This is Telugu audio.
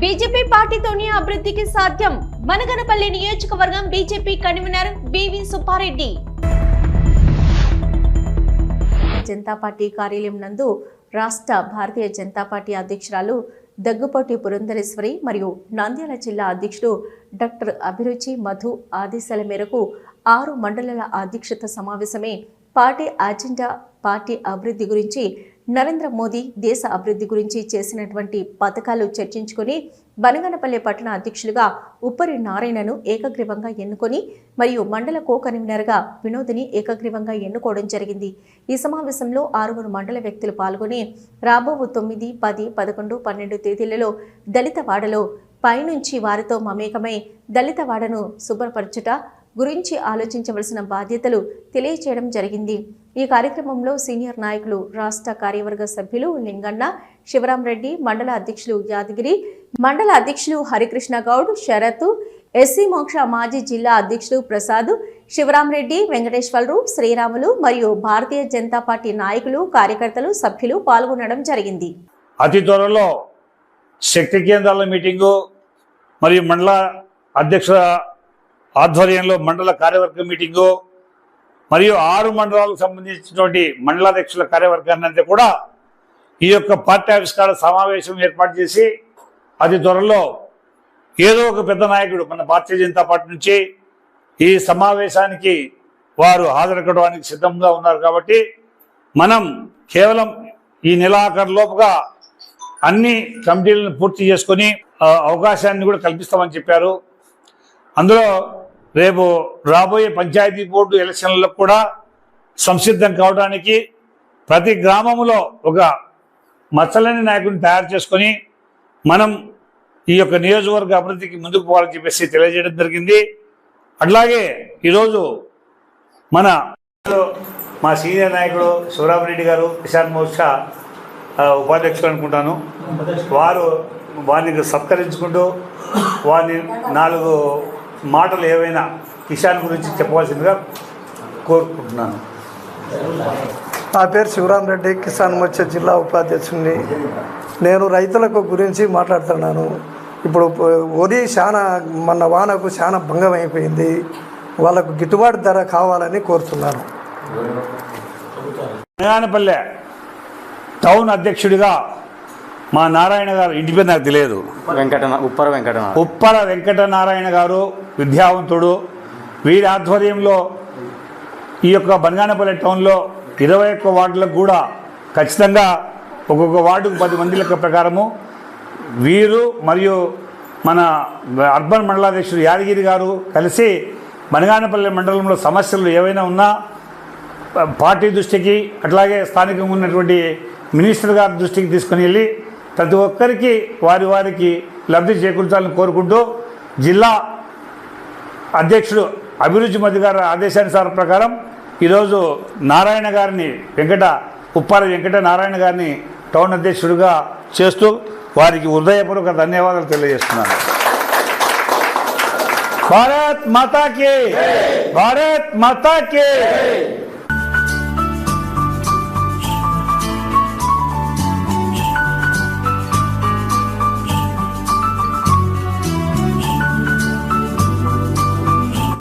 బీజేపీ పార్టీతోనే అభివృద్ధికి సాధ్యం. మనగనపల్లి నియోజకవర్గం BJP convener B V Subba Reddy. Janata party కార్యాలయం నందు రాష్ట్ర భారతీయ జనతా పార్టీ అధ్యక్షురాలు దగ్గుపాటి పురంధరేశ్వరి మరియు నంద్యాల జిల్లా అధ్యక్షుడు డాక్టర్ అభిరుచి మధు ఆదేశాల మేరకు ఆరు మండలాల అధ్యక్షత సమావేశమే పార్టీ అజెండా పార్టీ అభివృద్ధి గురించి నరేంద్ర మోదీ దేశ అభివృద్ధి గురించి చేసినటువంటి పథకాలు చర్చించుకొని బనగనపల్లి పట్టణ అధ్యక్షులుగా ఉప్పరి నారాయణను ఏకగ్రీవంగా ఎన్నుకొని మరియు మండల కో కన్వీనర్గా వినోదిని ఏకగ్రీవంగా ఎన్నుకోవడం జరిగింది. ఈ సమావేశంలో ఆరుగురు మండల వ్యక్తులు పాల్గొని రాబో తొమ్మిది పది పదకొండు పన్నెండు తేదీలలో దళిత వాడలో పైనుంచి వారితో మమేకమై దళిత వాడను శుభ్రపరచుట గురించి ఆలోచించవలసిన బాధ్యతలు తెలియచేయడం జరిగింది. ఈ కార్యక్రమంలో సీనియర్ నాయకులు రాష్ట్ర కార్యవర్గ సభ్యులు లింగన్న శివరామరెడ్డి మండల అధ్యక్షులు యాదగిరి మండల అధ్యక్షులు హరికృష్ణ గౌడ్ శరత్ ఎస్సీ మోక్ష మాజీ జిల్లా అధ్యక్షులు ప్రసాద్ శివరామరెడ్డి వెంకటేశ్వరరావు శ్రీరాములు మరియు భారతీయ జనతా పార్టీ నాయకులు కార్యకర్తలు సభ్యులు పాల్గొనడం జరిగింది. అతి త్వరలో శక్తి కేంద్రాల మీటింగు మరియు మండల అధ్యక్షుల ఆధ్వర్యంలో మండల కార్యవర్గ మీటింగు మరియు ఆరు మండలాలకు సంబంధించినటువంటి మండలాధ్యక్షుల కార్యవర్గాన్ని అంతా కూడా ఈ యొక్క పార్టీ ఆవిష్కార సమావేశం ఏర్పాటు చేసి అతి త్వరలో ఏదో ఒక పెద్ద నాయకుడు మన భారతీయ జనతా పార్టీ నుంచి ఈ సమావేశానికి వారు హాజరకడానికి సిద్ధంగా ఉన్నారు కాబట్టి మనం కేవలం ఈ నెలాఖరు లోపుగా అన్ని కమిటీలను పూర్తి చేసుకొని అవకాశాన్ని కూడా కల్పిస్తామని చెప్పారు. అందులో రేపు రాబోయే పంచాయతీ బోర్డు ఎలక్షన్లకు కూడా సంసిద్ధం కావడానికి ప్రతి గ్రామంలో ఒక మచ్చలేని నాయకుడిని తయారు చేసుకొని మనం ఈ యొక్క నియోజకవర్గ అభివృద్ధికి ముందుకు పోవాలని చెప్పేసి తెలియజేయడం జరిగింది. అట్లాగే ఈరోజు మన మా సీనియర్ నాయకుడు శివరామరెడ్డి గారు కిసాన్ మోర్చా ఉపాధ్యక్షుడు ఉపాధ్యక్షులు అనుకుంటాను. వారు వారిని సత్కరించుకుంటూ వారిని నాలుగు మాటలు ఏవైనా కిసాన్ గురించి చెప్పవలసిందిగా కోరుకుంటున్నాను. నా పేరు శివరాం రెడ్డి కిసాన్ మత్స్య జిల్లా ఉపాధ్యక్షుడిని. నేను రైతులకు గురించి మాట్లాడుతున్నాను. ఇప్పుడు వరి చాలా మన వానకు చాలా భంగం అయిపోయింది. వాళ్ళకు గిట్టుబాటు ధర కావాలని కోరుతున్నాను. రంగానపల్లె టౌన్ అధ్యక్షుడిగా మా నారాయణ గారు ఇంటి పేరు నాకు తెలియదు. వెంకటన ఉప్పర వెంకటన ఉప్పల వెంకటనారాయణ గారు విద్యావంతుడు. వీరి ఆధ్వర్యంలో ఈ యొక్క బనగానపల్లి టౌన్లో ఇరవై ఒక్క వార్డులకు కూడా ఖచ్చితంగా ఒక్కొక్క వార్డుకు పది మంది లెక్క ప్రకారము వీరు మరియు మన అర్బన్ మండలాధ్యక్షుడు యాదగిరి గారు కలిసి బనగానపల్లి మండలంలో సమస్యలు ఏవైనా ఉన్నా పార్టీ దృష్టికి అట్లాగే స్థానికంగా ఉన్నటువంటి మినిస్టర్ గారి దృష్టికి తీసుకుని వెళ్ళి ప్రతి ఒక్కరికి వారి వారికి లబ్ధి చేకూర్చాలని కోరుకుంటూ జిల్లా అధ్యక్షుడు అభిరుచి మధ్య గారి ఆదేశానుసార ప్రకారం ఈరోజు నారాయణ గారిని వెంకట ఉప్పాల వెంకట నారాయణ గారిని టౌన్ అధ్యక్షుడిగా చేస్తూ వారికి హృదయపూర్వక ధన్యవాదాలు తెలియజేస్తున్నాను. భారత్ మాతాకి భారత్ మాతాకి